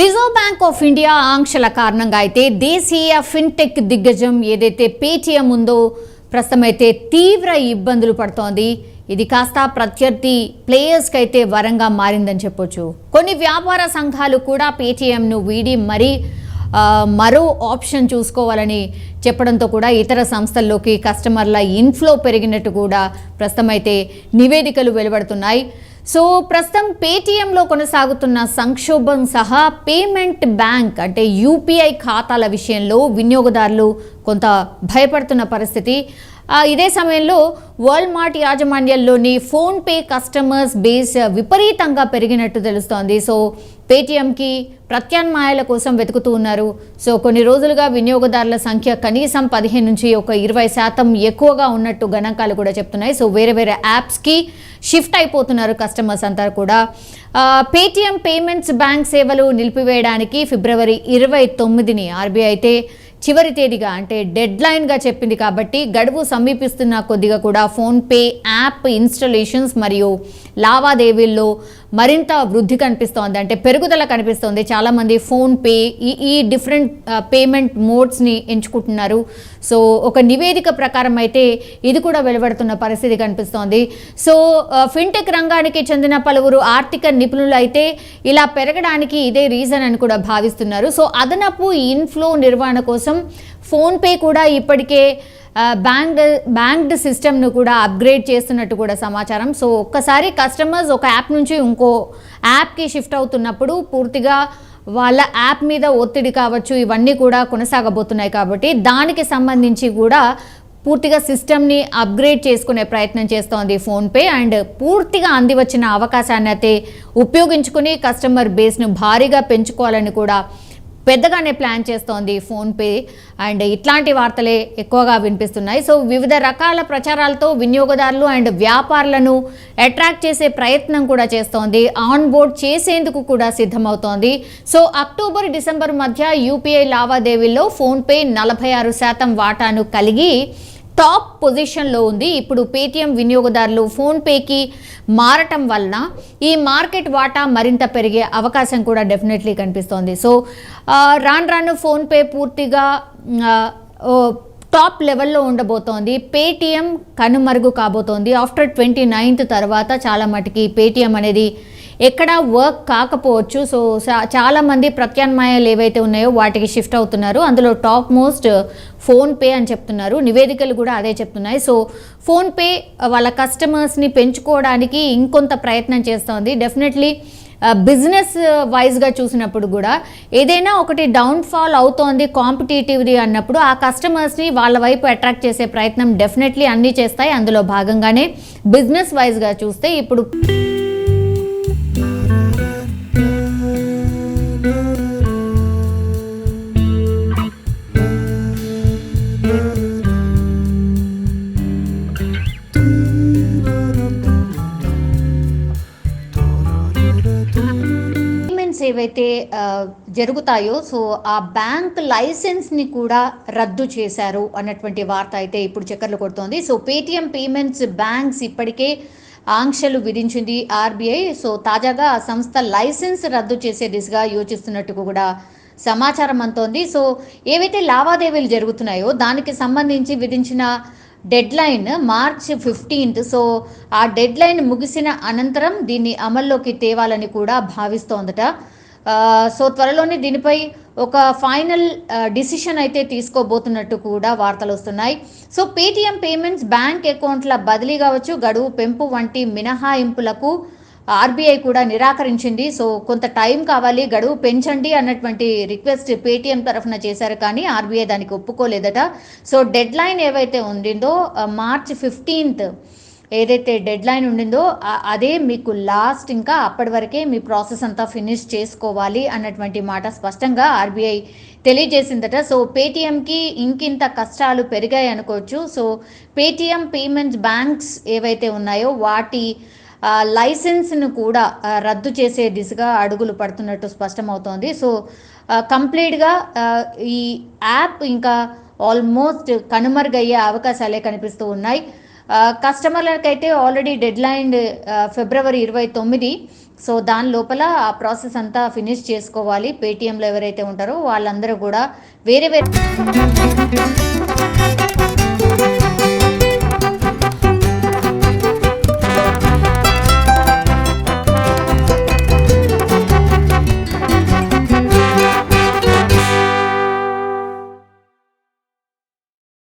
Reserve bank of India ఆంక్షల కారణంగా అయితే దేశీయ ఫిన్టెక్ దిగ్గజం ఏదైతే పేటీఎం ఉందో ప్రస్తుతం అయితే తీవ్ర ఇబ్బందులు పడుతోంది. ఇది కాస్త ప్రత్యర్థి ప్లేయర్స్కి అయితే వరంగా మారిందని చెప్పొచ్చు. కొన్ని వ్యాపార సంఘాలు కూడా పేటీఎంను వీడి మరీ మరో ఆప్షన్ చూసుకోవాలని చెప్పడంతో కూడా ఇతర సంస్థల్లోకి కస్టమర్ల ఇన్ఫ్లో పెరిగినట్టు కూడా ప్రస్తుతం అయితే నివేదికలు వెలువడుతున్నాయి. సో ప్రస్తుతం పేటీఎంలో కొనసాగుతున్న సంక్షోభం సహా పేమెంట్ బ్యాంక్ అంటే యూపీఐ ఖాతాల విషయంలో వినియోగదారులు కొంత భయపడుతున్న పరిస్థితి. ఇదే సమయంలో వరల్డ్ మార్ట్ యాజమాన్యంలోని ఫోన్పే కస్టమర్స్ బేస్ విపరీతంగా పెరిగినట్టు తెలుస్తోంది. సో పేటీఎంకి ప్రత్యామ్నాయాల కోసం వెతుకుతూ ఉన్నారు. సో కొన్ని రోజులుగా వినియోగదారుల సంఖ్య కనీసం పదిహేను నుంచి ఒక ఇరవై శాతం ఎక్కువగా ఉన్నట్టు గణాంకాలు కూడా చెప్తున్నాయి. సో వేరే వేరే యాప్స్కి షిఫ్ట్ అయిపోతున్నారు కస్టమర్స్ అంతా కూడా. పేటీఎం పేమెంట్స్ బ్యాంక్ సేవలు నిలిపివేయడానికి ఫిబ్రవరి ఇరవై తొమ్మిదిని ఆర్బీఐ అయితే చివరి తేదీగా అంటే డెడ్ లైన్గా చెప్పింది కాబట్టి గడువు సమీపిస్తున్న కొద్దిగా కూడా ఫోన్పే యాప్ ఇన్స్టలేషన్స్ మరియు లావాదేవీల్లో మరింత వృద్ధి కనిపిస్తోంది. అంటే పెరుగుదల కనిపిస్తోంది. చాలామంది ఫోన్పే ఈ ఈ డిఫరెంట్ పేమెంట్ మోడ్స్ని ఎంచుకుంటున్నారు. సో ఒక నివేదిక ప్రకారం అయితే ఇది కూడా వెలువడుతున్న పరిస్థితి కనిపిస్తోంది. సో ఫిన్టెక్ రంగానికి చెందిన పలువురు ఆర్థిక నిపుణులు అయితే ఇలా పెరగడానికి ఇదే రీజన్ అని కూడా భావిస్తున్నారు. సో అదనపు ఇన్ఫ్లో నిర్వహణ కోసం ఫోన్పే కూడా ఇప్పటికే బ్యాంక్ బ్యాంక్డ్ సిస్టమ్ను కూడా అప్గ్రేడ్ చేస్తున్నట్టు కూడా సమాచారం. సో ఒక్కసారి కస్టమర్స్ ఒక యాప్ నుంచి ఇంకో యాప్కి షిఫ్ట్ అవుతున్నప్పుడు పూర్తిగా వాళ్ళ యాప్ మీద ఒత్తిడి కావచ్చు ఇవన్నీ కూడా కొనసాగబోతున్నాయి కాబట్టి దానికి సంబంధించి కూడా పూర్తిగా సిస్టమ్ని అప్గ్రేడ్ చేసుకునే ప్రయత్నం చేస్తోంది ఫోన్పే. అండ్ పూర్తిగా అంది వచ్చిన అవకాశాన్ని అయితే ఉపయోగించుకుని కస్టమర్ బేస్ను భారీగా పెంచుకోవాలని కూడా పెద్దగానే ప్లాన్ చేస్తోంది ఫోన్పే అండ్ ఇట్లాంటి వార్తలే ఎక్కువగా వినిపిస్తున్నాయి. సో వివిధ రకాల ప్రచారాలతో వినియోగదారులు అండ్ వ్యాపారులను అట్రాక్ట్ చేసే ప్రయత్నం కూడా చేస్తోంది. ఆన్ బోర్డ్ చేసేందుకు కూడా సిద్ధమవుతోంది. సో అక్టోబర్ డిసెంబర్ మధ్య యూపీఐ లావాదేవీల్లో ఫోన్పే నలభై ఆరు శాతం వాటాను కలిగి టాప్ పొజిషన్లో ఉంది. ఇప్పుడు పేటీఎం వినియోగదారులు ఫోన్పేకి మారటం వలన ఈ మార్కెట్ వాటా మరింత పెరిగే అవకాశం కూడా డెఫినెట్లీ కనిపిస్తోంది. సో రాను రాను ఫోన్పే పూర్తిగా ఓ, టాప్ లెవెల్లో ఉండబోతోంది. పేటీఎం కనుమరుగు కాబోతోంది. ఆఫ్టర్ ట్వంటీ నైన్త్ తర్వాత చాలా మటుకి పేటీఎం అనేది ఎక్కడ వర్క్ కాకపోవచ్చు సో చాలామంది ప్రత్యామ్నాయాలు ఏవైతే ఉన్నాయో వాటికి షిఫ్ట్ అవుతున్నారు. అందులో టాప్ మోస్ట్ ఫోన్పే అని చెప్తున్నారు. నివేదికలు కూడా అదే చెప్తున్నాయి. సో ఫోన్పే వాళ్ళ కస్టమర్స్ని పెంచుకోవడానికి ఇంకొంత ప్రయత్నం చేస్తోంది. డెఫినెట్లీ బిజినెస్ వైజ్గా చూసినప్పుడు కూడా ఏదైనా ఒకటి డౌన్ఫాల్ అవుతోంది కాంపిటేటివ్ది అన్నప్పుడు ఆ కస్టమర్స్ని వాళ్ళ వైపు అట్రాక్ట్ చేసే ప్రయత్నం డెఫినెట్లీ అన్నీ చేస్తాయి. అందులో భాగంగానే బిజినెస్ వైజ్గా చూస్తే ఇప్పుడు ఏవైతే జరుగుతాయో సో ఆ బ్యాంక్ లైసెన్స్ని కూడా రద్దు చేశారు అన్నటువంటి వార్త అయితే ఇప్పుడు చక్కర్లు కొడుతోంది. సో పేటిఎం పేమెంట్స్ బ్యాంక్స్ ఇప్పటికే ఆంక్షలు విధించింది ఆర్బీఐ. సో తాజాగా ఆ సంస్థ లైసెన్స్ రద్దు చేసే దిశగా యోచిస్తున్నట్టు కూడా సమాచారం అంతోంది సో ఏవైతే లావాదేవీలు జరుగుతున్నాయో దానికి సంబంధించి విధించిన డెడ్లైన్ మార్చ్ ఫిఫ్టీన్త్. సో ఆ డెడ్లైన్ ముగిసిన అనంతరం దీన్ని అమల్లోకి తేవాలని కూడా భావిస్తోందట. సో త్వరలోనే దీనిపై ఒక ఫైనల్ డిసిషన్ అయితే తీసుకోబోతున్నట్టు కూడా వార్తలు వస్తున్నాయి. సో పేటిఎం పేమెంట్స్ బ్యాంక్ అకౌంట్ల బదిలీ కావచ్చు గడువు పెంపు వంటి మినహాయింపులకు ఆర్బీఐ కూడా నిరాకరించింది. సో కొంత టైం కావాలి గడువు పెంచండి అన్నటువంటి రిక్వెస్ట్ పేటీఎం తరఫున చేశారు. కానీ ఆర్బీఐ దానికి ఒప్పుకోలేదట. సో డెడ్ లైన్ ఏవైతే ఉండిందో మార్చ్ ఫిఫ్టీన్త్ ఏదైతే డెడ్ లైన్ ఉండిందో అదే మీకు లాస్ట్ ఇంకా అప్పటి వరకే మీ ప్రాసెస్ అంతా ఫినిష్ చేసుకోవాలి అన్నటువంటి మాట స్పష్టంగా ఆర్బీఐ తెలియజేసిందట. సో పేటీఎంకి ఇంకింత కష్టాలు పెరిగాయి అనుకోవచ్చు. సో పేటీఎం పేమెంట్స్ బ్యాంక్స్ ఏవైతే ఉన్నాయో వాటి లైసెన్స్ను కూడా రద్దు చేసే దిశగా అడుగులు పడుతున్నట్టు స్పష్టమవుతోంది. సో కంప్లీట్గా ఈ యాప్ ఇంకా ఆల్మోస్ట్ కనుమరుగయ్యే అవకాశాలే కనిపిస్తూ ఉన్నాయి. కస్టమర్లకైతే ఆల్రెడీ డెడ్ లైన్ ఫిబ్రవరి ఇరవై తొమ్మిది. సో దాని లోపల ఆ ప్రాసెస్ అంతా ఫినిష్ చేసుకోవాలి. పేటీఎంలో ఎవరైతే ఉంటారో వాళ్ళందరూ కూడా వేరే వేరే